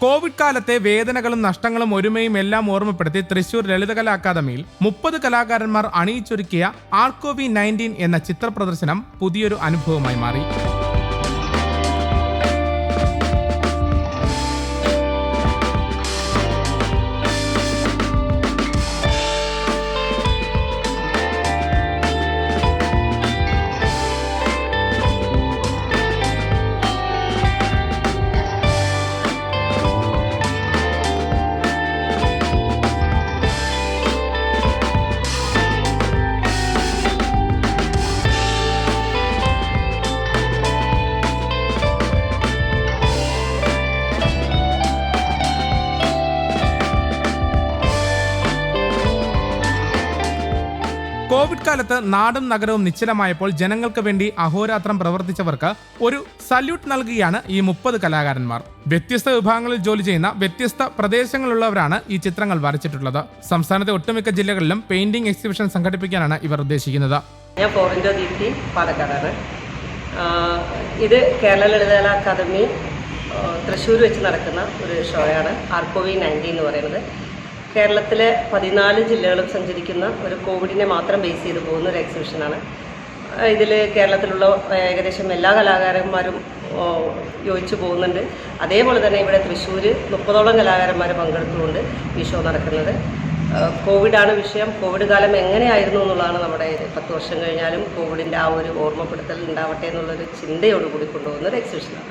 Covid കാലത്തെ വേദനകളും നഷ്ടങ്ങളും ഒരുമയും എല്ലാം ഓർമ്മപ്പെടുത്തി തൃശൂർ ലളിതകലാ അക്കാദമിയിൽ മുപ്പത് കലാകാരന്മാർ അണിയിച്ചൊരുക്കിയ ആർക്കോവി നയന്റീൻ എന്ന ചിത്ര പ്രദർശനം പുതിയൊരു അനുഭവമായി മാറി. കോവിഡ് കാലത്ത് നാടും നഗരവും നിശ്ചലമായപ്പോൾ ജനങ്ങൾക്ക് വേണ്ടി അഹോരാത്രം പ്രവർത്തിച്ചവർക്ക് ഒരു സല്യൂട്ട് നൽകുകയാണ് ഈ മുപ്പത് കലാകാരന്മാർ. വ്യത്യസ്ത വിഭാഗങ്ങളിൽ ജോലി ചെയ്യുന്ന വ്യത്യസ്ത പ്രദേശങ്ങളിലുള്ളവരാണ് ഈ ചിത്രങ്ങൾ വരച്ചിട്ടുള്ളത്. സംസ്ഥാനത്തെ ഒട്ടുമിക്ക ജില്ലകളിലും പെയിന്റിംഗ് എക്സിബിഷൻ സംഘടിപ്പിക്കാനാണ് ഇവർ ഉദ്ദേശിക്കുന്നത്. ഞാൻ ഇത് കേരള ലളിതകല അക്കാദമി തൃശ്ശൂർ വെച്ച് നടക്കുന്ന ഒരു ഷോയാണ്. ആർക്കോവി നയന്റീൻ എന്ന് പറയുന്നത്. കേരളത്തിലെ പതിനാല് ജില്ലകളും സഞ്ചരിക്കുന്ന ഒരു കോവിഡിനെ മാത്രം ബേസ് ചെയ്ത് പോകുന്ന ഒരു എക്സിബിഷനാണ്. ഇതിൽ കേരളത്തിലുള്ള ഏകദേശം എല്ലാ കലാകാരന്മാരും യോജിച്ചു പോകുന്നുണ്ട്. അതേപോലെ തന്നെ ഇവിടെ തൃശ്ശൂർ മുപ്പതോളം കലാകാരന്മാർ പങ്കെടുത്തുകൊണ്ട് ഈ ഷോ നടക്കുന്നത്. കോവിഡാണ് വിഷയം. കോവിഡ് കാലം എങ്ങനെയായിരുന്നു എന്നുള്ളതാണ് നമ്മുടെ പത്ത് വർഷം കഴിഞ്ഞാലും കോവിഡിന്റെ ആ ഒരു ഓർമ്മപ്പെടുത്തൽ ഉണ്ടാവട്ടെ എന്നുള്ളൊരു ചിന്തയോടുകൂടി കൊണ്ടുപോകുന്ന ഒരു എക്സിബിഷനാണ്.